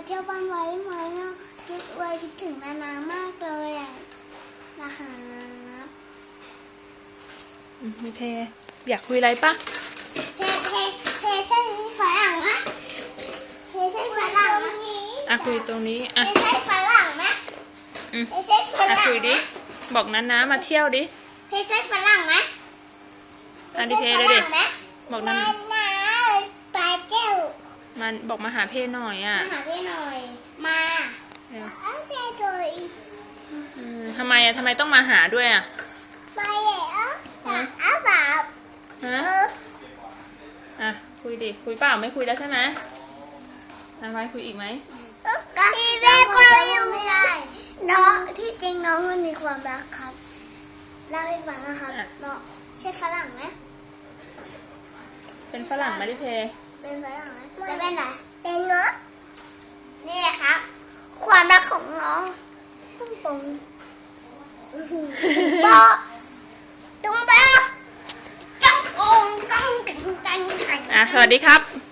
มาเที่ยวบ้านไว้ไหมอะคิดไว้คิดถึงนานามากเลยอะนะคะอืมโอเค อยากคุยอะไรปะเพเพเพใช่ฝรั่งไหมเพใช่ฝรั่งไหมอะคุยตรงนี้อะเพใช่ฝรั่งไหมอืมเพใช่ฝอะรั่งคุยดิบอกน้าน้ามาเที่ยวดิเพใช่ฝรั่งไหมอะดิเพเลยดิใช่ฝรั่งไหมบอกน้าน้าปลาเจ้า มันบอกมาหาเพหน่อยอะ มาหาพี่หน่อย มาเออเอาไปเลยอืมทำไมอะทำไมต้องมาหาด้วยอะ ไปเลยเอะเอาแบบฮะ เอออะ คุยดิ คุยเปล่าไม่คุยแล้วใช่ไหมอะไว้คุยอีกไหม ก็พี่แม่ก็อยู่ไม่ได้น้องที่จริงน้องมันมีความรักครับเล่าให้ฟังนะครับเนาะใช่ฝรั่งไหมเป็นฝรั่งไหมดิเพเป็นฝรั่งไห มแล้วเป็นไหนเป็นเนาะนี่ครับ ความรักของน้องต้องตรงอื้อหือโป๊ะตรงโป๊ะต้องตรงต้องตึงตังอะสวัสดีครับ